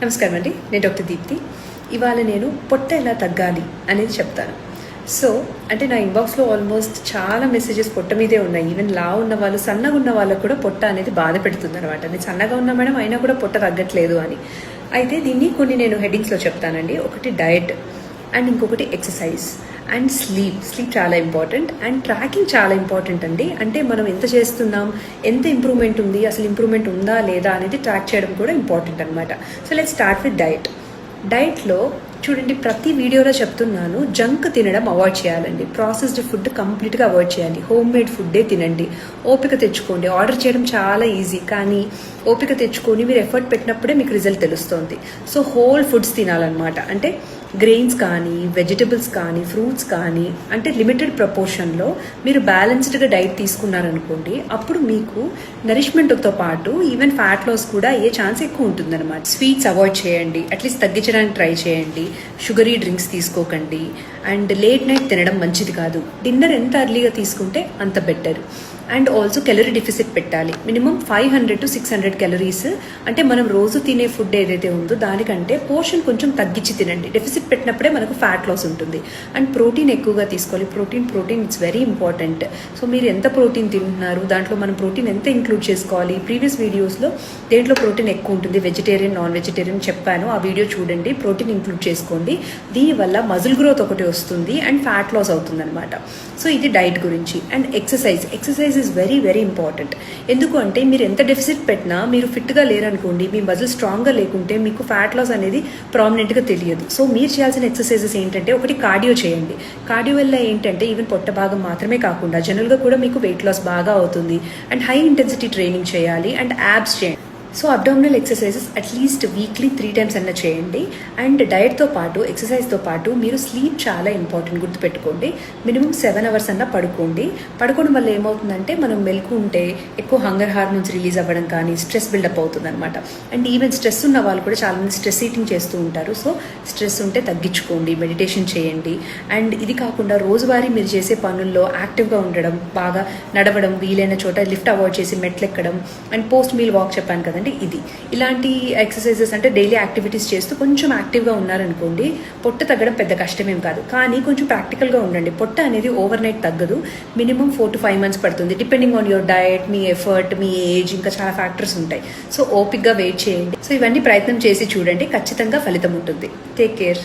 నమస్కారం అండి నేను డాక్టర్ దీప్తి. ఇవాళ నేను పొట్ట ఎలా తగ్గాలి అనేది చెప్తాను. సో అంటే నా ఇన్బాక్స్లో ఆల్మోస్ట్ చాలా మెసేజెస్ పొట్ట మీదే ఉన్నాయి. ఈవెన్ లా ఉన్న వాళ్ళు సన్నగా ఉన్న వాళ్ళకు కూడా పొట్ట అనేది బాధ పెడుతుంది అనమాట నేను సన్నగా ఉన్నా మేడం అయినా కూడా పొట్ట తగ్గట్లేదు అని. అయితే దీన్ని కొన్ని నేను హెడ్డింగ్స్లో చెప్తానండి. ఒకటి డయట్ అండ్ ఇంకొకటి ఎక్సర్సైజ్. అండ్ స్లీప్ స్లీప్ చాలా ఇంపార్టెంట్ అండ్ ట్రాకింగ్ చాలా ఇంపార్టెంట్ అండి. అంటే మనం ఎంత చేస్తున్నాం ఎంత ఇంప్రూవ్మెంట్ ఉంది అసలు ఇంప్రూవ్మెంట్ ఉందా లేదా అనేది ట్రాక్ చేయడం కూడా ఇంపార్టెంట్ అనమాట so let start with diet డైట్లో చూడండి ప్రతి వీడియోలో చెప్తున్నాను జంక్ తినడం అవాయిడ్ చేయాలండి. ప్రాసెస్డ్ ఫుడ్ కంప్లీట్గా అవాయిడ్ చేయాలి. హోమ్ మేడ్ ఫుడ్డే తినండి. ఓపిక తెచ్చుకోండి. ఆర్డర్ చేయడం చాలా ఈజీ కానీ ఓపిక తెచ్చుకొని మీరు ఎఫర్ట్ పెట్టినప్పుడే మీకు రిజల్ట్ తెలుస్తుంది. సో హోల్ ఫుడ్స్ తినాలన్నమాట. అంటే గ్రెయిన్స్ కానీ వెజిటబుల్స్ కానీ ఫ్రూట్స్ కానీ అంటే లిమిటెడ్ ప్రపోర్షన్లో మీరు బ్యాలెన్స్డ్గా డైట్ తీసుకున్నారనుకోండి అప్పుడు మీకు నరిష్మెంట్తో పాటు ఈవెన్ ఫ్యాట్ లాస్ కూడా అయ్యే ఛాన్స్ ఎక్కువ ఉంటుందన్నమాట. స్వీట్స్ అవాయిడ్ చేయండి అట్లీస్ట్ తగ్గించడానికి ట్రై చేయండి షుగరీ డ్రింక్స్ తీసుకోకండి అండ్ లేట్ నైట్ తినడం మంచిది కాదు. డిన్నర్ ఎంత అర్లీగా తీసుకుంటే అంత better and also calorie deficit పెట్టాలి. Minimum five hundred to six hundred calories అంటే మనం రోజు తినే ఫుడ్ ఏదైతే ఉందో దానికంటే పోర్షన్ కొంచెం తగ్గించి తినండి. డెఫిసిట్ పెట్టినప్పుడే మనకు ఫ్యాట్ లాస్ ఉంటుంది. అండ్ ప్రోటీన్ ఎక్కువగా తీసుకోవాలి. Protein protein it's very important so మీరు ఎంత ప్రోటీన్ తింటున్నారు? దాంట్లో మనం ప్రోటీన్ ఎంత ఇంక్లూడ్ చేసుకోవాలి? ప్రీవియస్ వీడియోస్లో దేంట్లో ప్రోటీన్ ఎక్కువ ఉంటుంది? వెజిటేరియన్ నాన్ వెజిటేరియన్ చెప్పాను. ఆ వీడియో చూడండి. ప్రోటీన్ ఇంక్లూడ్ చేసుకోండి. దీనివల్ల మజిల్ గ్రోత్ ఒకటి వస్తుంది అండ్ ఫ్యాట్ లాస్ అవుతుంది అనమాట సో ఇది డైట్ గురించి. And exercise exercise is very very important ఎందుకు అంటే మీరు ఎంత డెఫిసిట్ పెట్టినా మీరు ఫిట్గా లేరనుకోండి మీ మజిల్ స్ట్రాంగ్గా లేకుంటే మీకు ఫ్యాట్ లాస్ అనేది ప్రామినెంట్గా తెలియదు. సో మీరు చేయాల్సిన ఎక్సర్సైజెస్ ఏంటంటే ఒకటి కార్డియో చేయండి. కార్డియో వల్ల ఏంటంటే ఈవెన్ పొట్ట భాగం మాత్రమే కాకుండా జనరల్గా కూడా మీకు వెయిట్ లాస్ బాగా అవుతుంది. అండ్ హై ఇంటెన్సిటీ ట్రైనింగ్ చేయాలి. అండ్ యాబ్స్ చేయండి. So abdominal exercises at least weekly three times అన్న చేయండి. అండ్ డయట్తో పాటు ఎక్సర్సైజ్తో పాటు మీరు స్లీప్ చాలా ఇంపార్టెంట్ గుర్తుపెట్టుకోండి. మినిమం సెవెన్ అవర్స్ అన్న పడుకోండి. పడుకోవడం వల్ల ఏమవుతుందంటే మనం మెలకు ఉంటే ఎక్కువ హంగర్ హార్మోన్స్ రిలీజ్ అవ్వడం కానీ స్ట్రెస్ బిల్డప్ అవుతుంది అనమాట అండ్ ఈవెన్ స్ట్రెస్ ఉన్న వాళ్ళు కూడా చాలామంది స్ట్రెస్ ఈటింగ్ చేస్తూ ఉంటారు. సో స్ట్రెస్ ఉంటే తగ్గించుకోండి మెడిటేషన్ చేయండి. అండ్ ఇది కాకుండా రోజువారీ మీరు చేసే పనుల్లో యాక్టివ్గా ఉండడం బాగా నడవడం వీలైన చోట లిఫ్ట్ అవాయిడ్ చేసి మెట్లు ఎక్కడం. అండ్ పోస్ట్ మీల్ వాక్ చెప్పాను కదండి. ఇది. ఇలాంటి ఎక్సర్సైజెస్ అంటే డైలీ యాక్టివిటీస్ చేస్తూ కొంచెం యాక్టివ్గా ఉన్నారనుకోండి పొట్ట తగ్గడం పెద్ద కష్టమేం కాదు. కానీ కొంచెం ప్రాక్టికల్గా ఉండండి. పొట్ట అనేది ఓవర్ నైట్ తగ్గదు. Minimum four to five months పడుతుంది. డిపెండింగ్ ఆన్ యువర్ డయట్ మీ ఎఫర్ట్ మీ ఏజ్ ఇంకా చాలా ఫ్యాక్టర్స్ ఉంటాయి. సో ఓపిక్గా వెయిట్ చేయండి. సో ఇవన్నీ ప్రయత్నం చేసి చూడండి. ఖచ్చితంగా ఫలితం ఉంటుంది. Take care